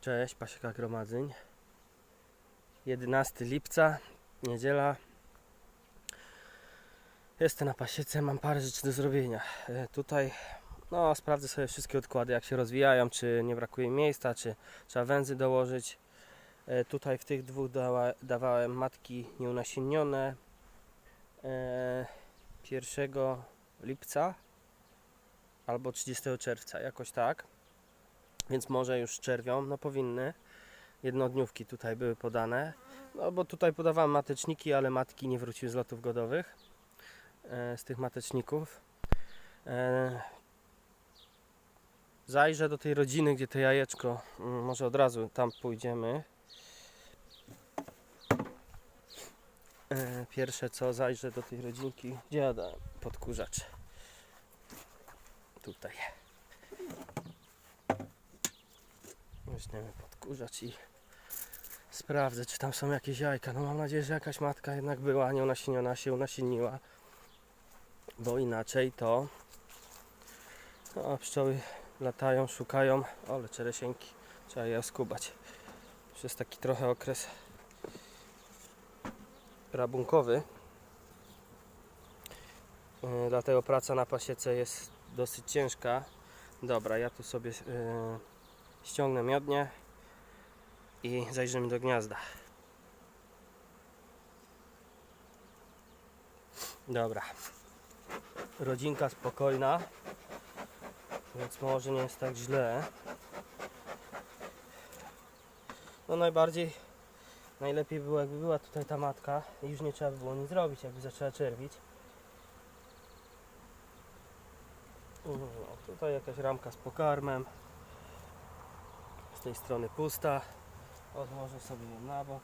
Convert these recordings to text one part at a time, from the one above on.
Cześć, Pasieka Gromadzeń. 11 lipca, niedziela. Jestem na pasiece, mam parę rzeczy do zrobienia. E, Tutaj no, sprawdzę sobie wszystkie odkłady, jak się rozwijają, czy nie brakuje miejsca, czy trzeba węzy dołożyć. E, Tutaj w tych dwóch dała, dawałem matki nieunasiennione e, 1 lipca albo 30 czerwca, jakoś tak. Więc może już czerwią, no powinny. Jednodniówki tutaj były podane. No bo tutaj podawałem mateczniki, ale matki nie wróciły z lotów godowych. E, z tych mateczników. E, zajrzę do tej rodziny, gdzie to jajeczko. mm, Może od razu tam pójdziemy. E, pierwsze co, zajrzę do tej rodzinki. Gdzie ja podkurzacz? Tutaj. Weźmiemy podkurzacz i sprawdzę, czy tam są jakieś jajka. No mam nadzieję, że jakaś matka jednak była nieunasieniona, się unasieniła. Bo inaczej to no, pszczoły latają, szukają. Ale czeresieńki, trzeba je oskubać. Już jest taki trochę okres rabunkowy. Yy, Dlatego praca na pasiece jest dosyć ciężka. Dobra, ja tu sobie yy, ściągnę miodnie i zajrzymy do gniazda. Dobra. Rodzinka spokojna, więc może nie jest tak źle. No najbardziej najlepiej było jakby była tutaj ta matka i już nie trzeba by było nic zrobić, jakby zaczęła czerwić. No, tutaj jakaś ramka z pokarmem. Z tej strony pusta. Odłożę sobie ją na bok.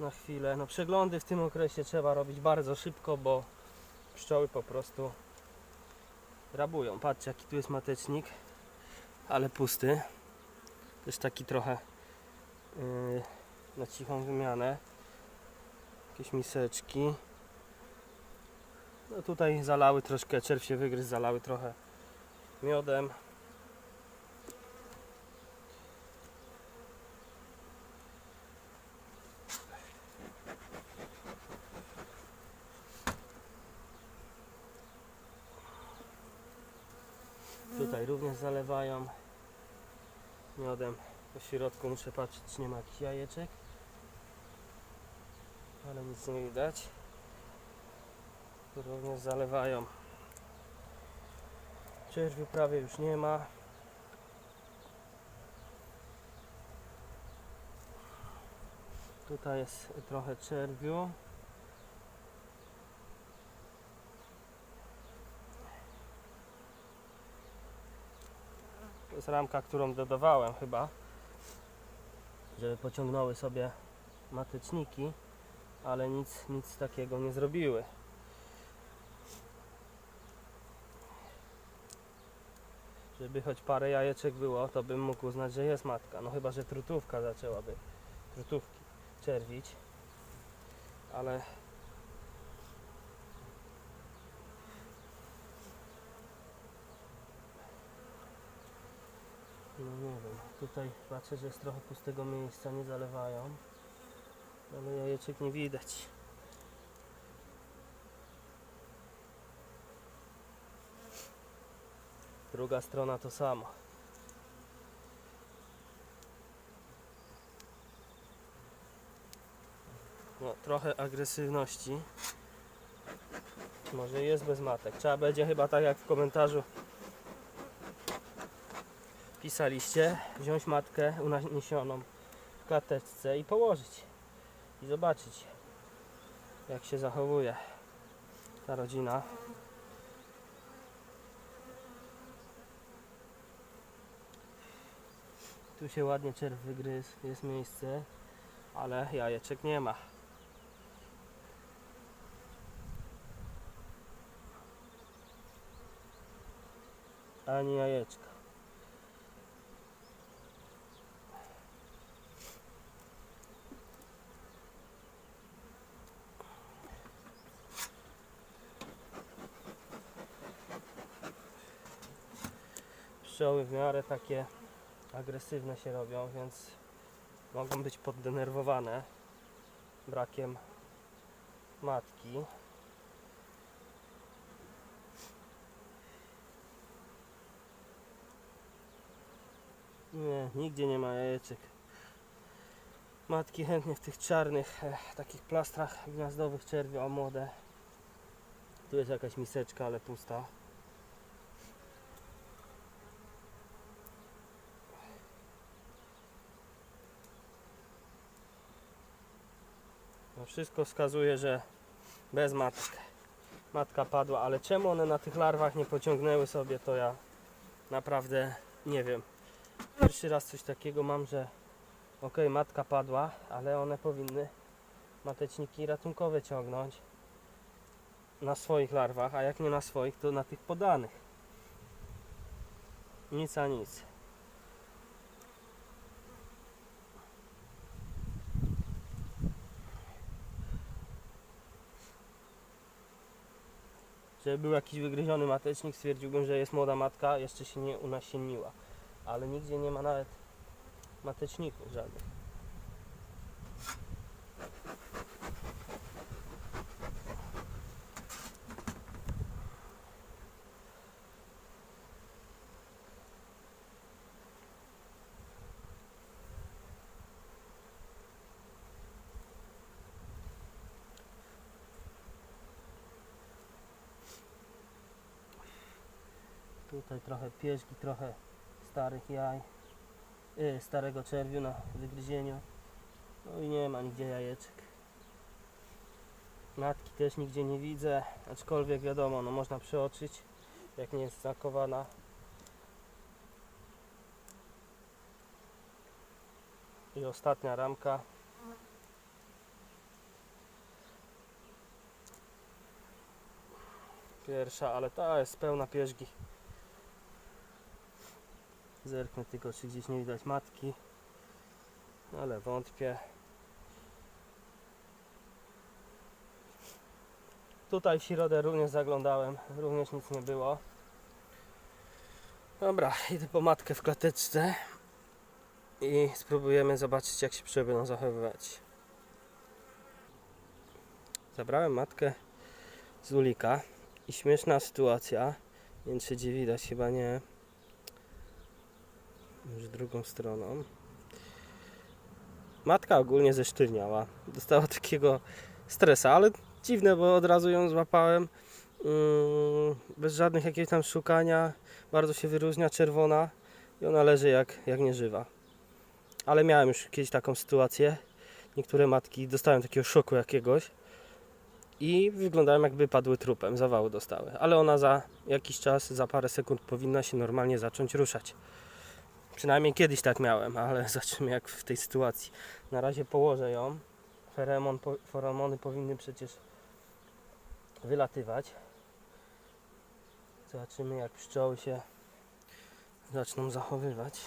Na chwilę. No przeglądy w tym okresie trzeba robić bardzo szybko, bo pszczoły po prostu rabują. Patrzcie jaki tu jest matecznik, ale pusty. Też taki trochę yy, na cichą wymianę. Jakieś miseczki. No tutaj zalały troszkę, czerw się wygryzł, zalały trochę miodem. Tutaj również zalewają miodem. Po środku muszę patrzeć, czy nie ma jakichś jajeczek. Ale nic nie widać. Również zalewają. Czerwiu prawie już nie ma. Tutaj jest trochę czerwiu. Jest ramka, którą dodawałem chyba, żeby pociągnęły sobie mateczniki, ale nic, nic takiego nie zrobiły. Żeby choć parę jajeczek było, to bym mógł uznać, że jest matka. No chyba, że trutówka zaczęłaby, trutówki czerwić. Ale No nie wiem, tutaj patrzę, że jest trochę pustego miejsca, nie zalewają. Ale jajeczek nie widać. Druga strona to samo. No, trochę agresywności. Może jest bez matek. Trzeba będzie chyba tak jak w komentarzu pisaliście, wziąć matkę uniesioną w klateczce i położyć. I zobaczyć jak się zachowuje ta rodzina. Tu się ładnie czerw wygryzł, jest miejsce, ale jajeczek nie ma. Ani jajeczka. Pszczoły w miarę takie agresywne się robią, więc mogą być poddenerwowane brakiem matki. Nie, nigdzie nie ma jajeczek. Matki chętnie w tych czarnych, e, takich plastrach gniazdowych czerwią młode. Tu jest jakaś miseczka, ale pusta. Wszystko wskazuje, że bez matek. Matka padła, ale czemu one na tych larwach nie pociągnęły sobie, to ja naprawdę nie wiem. Pierwszy raz coś takiego mam, że ok, matka padła, ale one powinny mateczniki ratunkowe ciągnąć na swoich larwach, a jak nie na swoich, to na tych podanych. Nic a nic. Żeby był jakiś wygryziony matecznik, stwierdziłbym, że jest młoda matka, jeszcze się nie unasienniła. Ale nigdzie nie ma nawet mateczników żadnych. Tutaj trochę pieżki, trochę starych jaj, yy, starego czerwiu na wygryzieniu. No i nie ma nigdzie jajeczek. Matki też nigdzie nie widzę, aczkolwiek wiadomo, no można przeoczyć, jak nie jest znakowana. I ostatnia ramka. Pierwsza, ale ta jest pełna pierzgi. Zerknę tylko, czy gdzieś nie widać matki. Ale wątpię. Tutaj w środę również zaglądałem, również nic nie było. Dobra, idę po matkę w klateczce i spróbujemy zobaczyć, jak się będą zachowywać. Zabrałem matkę z ulika i śmieszna sytuacja. Wiem, czy gdzie widać, chyba nie. Już drugą stroną. Matka ogólnie zesztywniała. Dostała takiego stresa, ale dziwne, bo od razu ją złapałem. Mm, bez żadnych jakiegoś tam szukania. Bardzo się wyróżnia, czerwona i ona leży jak, jak nieżywa. Ale miałem już kiedyś taką sytuację. Niektóre matki dostałem takiego szoku jakiegoś i wyglądają jakby padły trupem, zawału dostały. Ale ona za jakiś czas, za parę sekund powinna się normalnie zacząć ruszać. Przynajmniej kiedyś tak miałem, ale zobaczymy jak w tej sytuacji. Na razie położę ją. Feromon, feromony powinny przecież wylatywać. Zobaczymy jak pszczoły się zaczną zachowywać.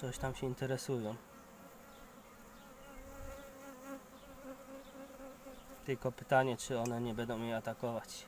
Coś tam się interesują. Tylko pytanie, czy one nie będą mnie atakować.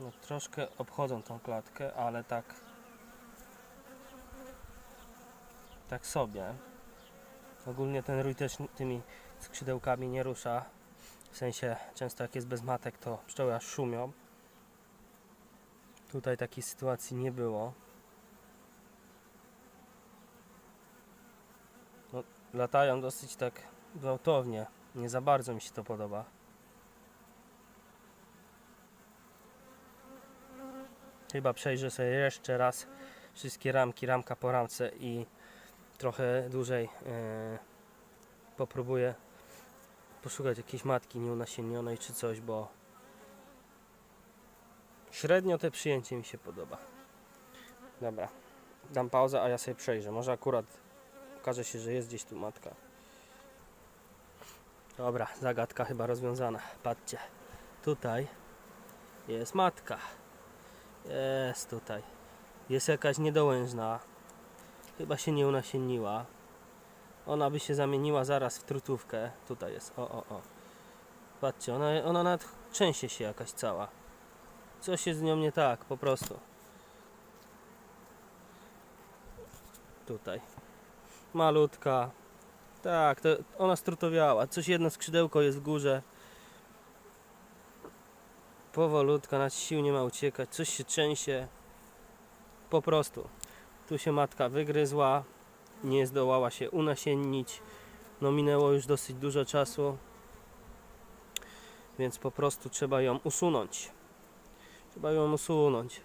No, troszkę obchodzą tą klatkę, ale tak. Tak sobie. Ogólnie ten rój też tymi skrzydełkami nie rusza. W sensie, często jak jest bez matek, to pszczoły aż szumią. Tutaj takiej sytuacji nie było. No, latają dosyć tak gwałtownie. Nie za bardzo mi się to podoba. Chyba przejrzę sobie jeszcze raz wszystkie ramki, ramka po ramce i trochę dłużej e, popróbuję poszukać jakiejś matki nieunasienionej czy coś, bo średnio te przyjęcie mi się podoba. Dobra, dam pauzę, a ja sobie przejrzę. Może akurat okaże się, że jest gdzieś tu matka. Dobra, zagadka chyba rozwiązana. Patrzcie, tutaj jest matka. Jest tutaj. Jest jakaś niedołężna. Chyba się nie unasienniła. Ona by się zamieniła zaraz w trutówkę. Tutaj jest. O, o, o. Patrzcie, ona, ona nawet trzęsie się jakaś cała. Coś jest z nią nie tak, po prostu. Tutaj. Malutka. Tak, to ona strutowiała. Coś jedno skrzydełko jest w górze. Powolutko, na sił nie ma uciekać. Coś się trzęsie. Po prostu. Tu się matka wygryzła. Nie zdołała się unasiennić. No minęło już dosyć dużo czasu. Więc po prostu trzeba ją usunąć. Trzeba ją usunąć.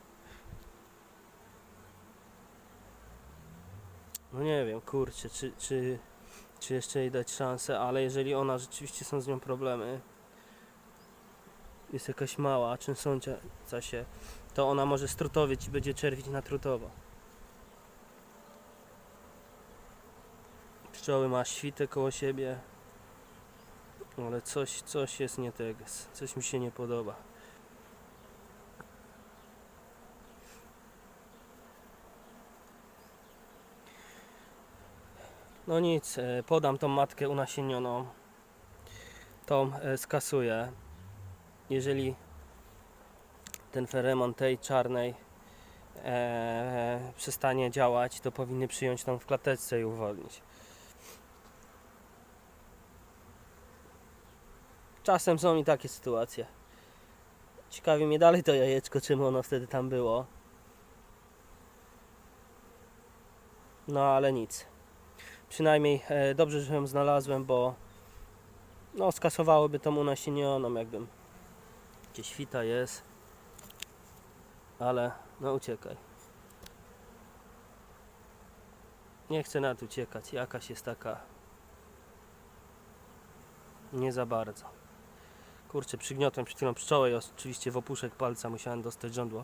No nie wiem, kurczę, czy, czy, czy jeszcze jej dać szansę, ale jeżeli ona rzeczywiście są z nią problemy, jest jakaś mała, trzęsąca się, to ona może strutowieć i będzie czerwić na trutowo. Pszczoły ma świtę koło siebie, ale coś, coś jest nie teges, coś mi się nie podoba. No nic, e, podam tą matkę unasienioną. Tą e, skasuję. Jeżeli ten feromon tej czarnej e, przestanie działać, to powinny przyjąć tą w klateczce i uwolnić. Czasem są i takie sytuacje. Ciekawi mnie dalej to jajeczko, czym ono wtedy tam było. No ale nic. Przynajmniej e, dobrze, że ją znalazłem, bo no skasowałoby tą unasienioną, jakbym gdzieś świta jest. Ale no uciekaj. Nie chcę nad uciekać. Jakaś jest taka nie za bardzo. Kurczę, przygniotłem przed chwilą pszczołę i oczywiście w opuszek palca musiałem dostać żądło.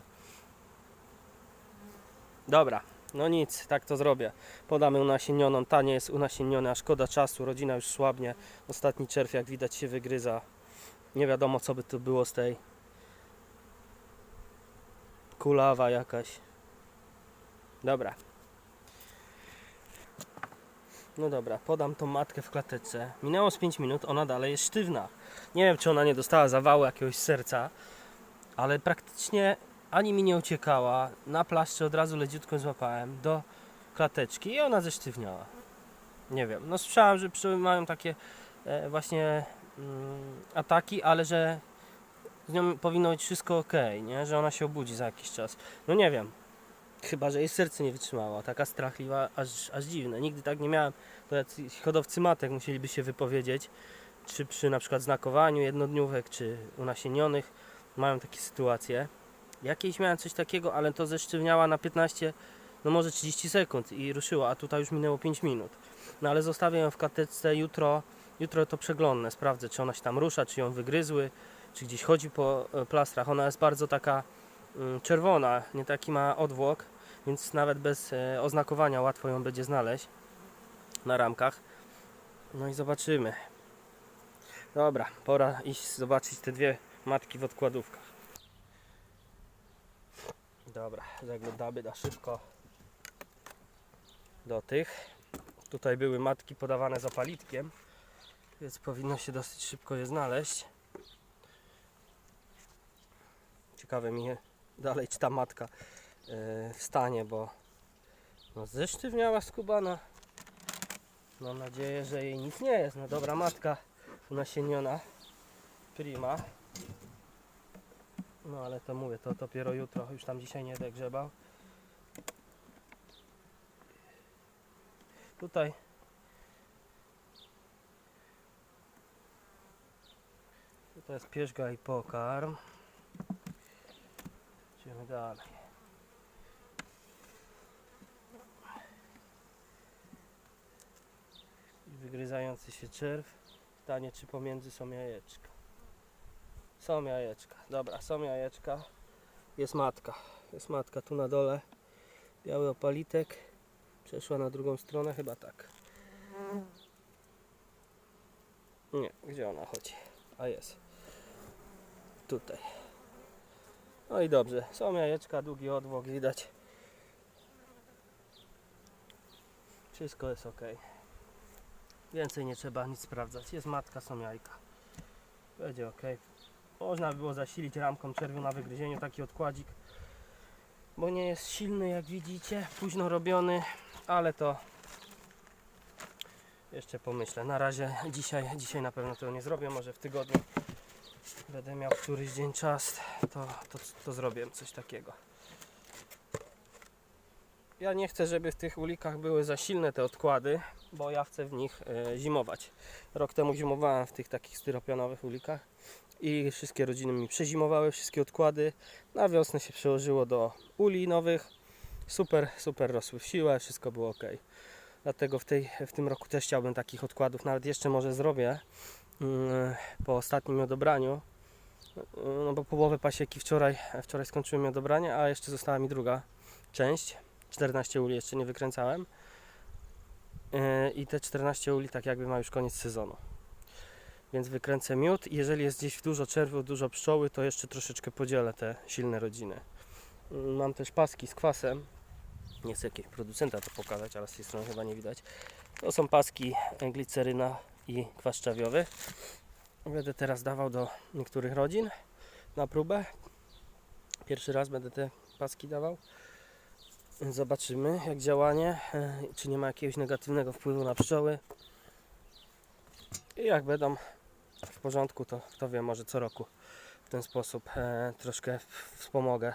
Dobra, no nic, tak to zrobię. Podamy unasienioną, ta nie jest unasieniona, szkoda czasu, rodzina już słabnie. Ostatni czerw, jak widać, się wygryza. Nie wiadomo, co by tu było z tej kulawa jakaś. Dobra. No dobra, podam tą matkę w klateczce. Minęło z 5 minut, ona dalej jest sztywna. Nie wiem, czy ona nie dostała zawału jakiegoś serca, ale praktycznie ani mi nie uciekała. Na plaszcze od razu leciutko złapałem do klateczki i ona zesztywniała. Nie wiem, no słyszałem, że pszczoły mają takie e, właśnie ataki, ale że z nią powinno być wszystko ok, nie? Że ona się obudzi za jakiś czas. No nie wiem. Chyba, że jej serce nie wytrzymało. Taka strachliwa, aż, aż dziwne. Nigdy tak nie miałem. To jacyś hodowcy matek musieliby się wypowiedzieć, czy przy na przykład znakowaniu jednodniówek, czy unasienionych mają takie sytuacje. Jakieś miałem coś takiego, ale to zesztywniała na 15, no może 30 sekund i ruszyła, a tutaj już minęło 5 minut. No ale zostawię ją w kateczce jutro, jutro to przeglądnę, sprawdzę czy ona się tam rusza, czy ją wygryzły, czy gdzieś chodzi po e, plastrach. Ona jest bardzo taka mm, czerwona, nie taki ma odwłok, więc nawet bez e, oznakowania łatwo ją będzie znaleźć na ramkach. No i zobaczymy. Dobra, pora iść zobaczyć te dwie matki w odkładówkach. Dobra, zaglądamy na szybko do tych. Tutaj były matki podawane zapalitkiem, więc powinno się dosyć szybko je znaleźć. Ciekawe mi je dalej, czy ta matka yy, wstanie, bo no, zesztywniała skubana. Mam nadzieję, że jej nic nie jest. No dobra matka unasieniona, prima. No ale to mówię, to dopiero jutro, już tam dzisiaj nie będę grzebał. Tutaj Tutaj jest pierzga i pokarm. Idziemy dalej. Wygryzający się czerw. Pytanie, czy pomiędzy są jajeczka. Są jajeczka. Dobra, są jajeczka. Jest matka. Jest matka tu na dole. Biały opalitek. Przeszła na drugą stronę, chyba tak. Nie, gdzie ona chodzi? A jest. Tutaj. No i dobrze. Są jajeczka, długi odwłok widać. Wszystko jest ok. Więcej nie trzeba nic sprawdzać. Jest matka, są jajka. Będzie ok. Można by było zasilić ramką czerwiu na wygryzieniu taki odkładzik. Bo nie jest silny jak widzicie. Późno robiony, ale to jeszcze pomyślę. Na razie dzisiaj, dzisiaj na pewno tego nie zrobię. Może w tygodniu będę miał któryś dzień czas, to, to, to zrobię coś takiego. Ja nie chcę, żeby w tych ulikach były za silne te odkłady, bo ja chcę w nich e, zimować. Rok temu zimowałem w tych takich styropianowych ulikach i wszystkie rodziny mi przezimowały, wszystkie odkłady. Na wiosnę się przełożyło do uli nowych. Super, super rosły w siłę, wszystko było ok. Dlatego w, tej, w tym roku też chciałbym takich odkładów, nawet jeszcze może zrobię po ostatnim odebraniu. No bo połowę pasieki wczoraj, wczoraj skończyłem odebranie, a jeszcze została mi druga część. 14 uli jeszcze nie wykręcałem. Yy, I te 14 uli tak jakby ma już koniec sezonu. Więc wykręcę miód. Jeżeli jest gdzieś dużo czerwiu, dużo pszczoły, to jeszcze troszeczkę podzielę te silne rodziny. Yy, Mam też paski z kwasem. Nie chcę jakiegoś producenta to pokazać, ale z tej strony chyba nie widać. To są paski gliceryna i kwas szczawiowy. Będę teraz dawał do niektórych rodzin na próbę. Pierwszy raz będę te paski dawał. Zobaczymy jak działanie, e, czy nie ma jakiegoś negatywnego wpływu na pszczoły. I jak będą w porządku, to kto wie, może co roku w ten sposób e, troszkę wspomogę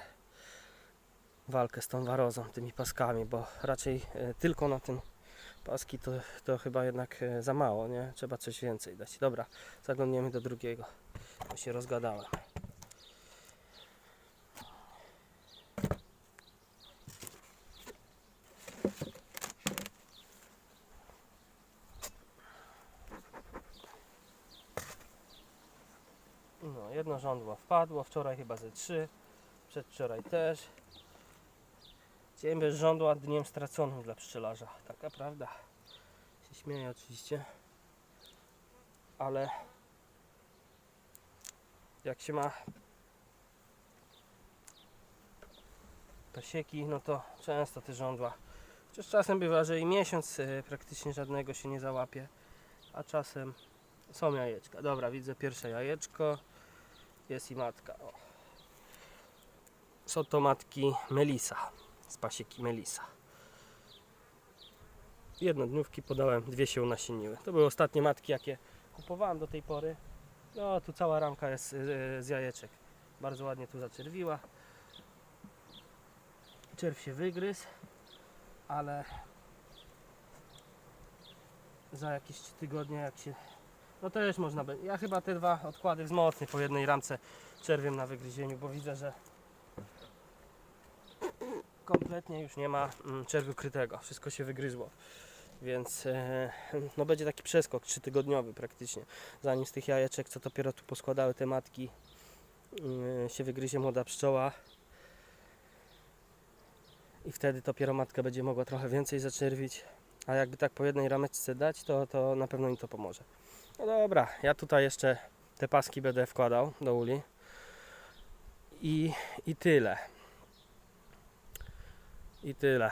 walkę z tą warozą, tymi paskami, bo raczej e, tylko na tym paski to, to chyba jednak e, za mało, nie? Trzeba coś więcej dać. Dobra, zaglądniemy do drugiego, bo się rozgadałem. No, jedno żądło wpadło, wczoraj chyba ze trzy, przedwczoraj też. Dzień bez żądła dniem straconym dla pszczelarza, taka prawda. Się śmieję oczywiście, ale jak się ma pasieki, no to często te żądła. Chociaż czasem bywa, że i miesiąc e, praktycznie żadnego się nie załapie, a czasem są jajeczka. Dobra, widzę pierwsze jajeczko. Jest i matka. O. Są to matki Melisa. Z pasieki Melisa. Jednodniówki podałem, dwie się unasieniły. To były ostatnie matki, jakie kupowałem do tej pory. No, tu cała ramka jest yy, z jajeczek. Bardzo ładnie tu zaczerwiła. Czerw się wygryzł, ale za jakieś tygodnie, jak się no też można by. Ja chyba te dwa odkłady wzmocnię po jednej ramce czerwiem na wygryzieniu, bo widzę, że kompletnie już nie ma mm, czerwiu krytego. Wszystko się wygryzło. Więc e, no będzie taki przeskok trzytygodniowy praktycznie. Zanim z tych jajeczek, co dopiero tu poskładały te matki, mm, się wygryzie młoda pszczoła. I wtedy dopiero matka będzie mogła trochę więcej zaczerwić. A jakby tak po jednej rameczce dać, to, to na pewno im to pomoże. No dobra, ja tutaj jeszcze te paski będę wkładał do uli. I, i tyle. I tyle.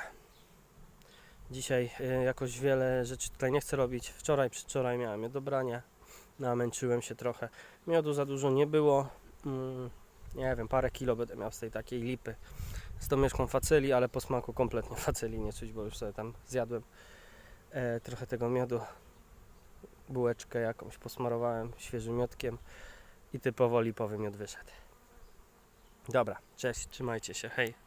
Dzisiaj y, jakoś wiele rzeczy tutaj nie chcę robić. Wczoraj, przedwczoraj miałem je dobranie. Namęczyłem się trochę. Miodu za dużo nie było. Mm, nie wiem, parę kilo będę miał z tej takiej lipy. Z domieszką faceli, ale po smaku kompletnie faceli nie czuć, bo już sobie tam zjadłem e, trochę tego miodu bułeczkę jakąś posmarowałem świeżym miodkiem i typowo lipowy miód wyszedł. Dobra, cześć, trzymajcie się, hej.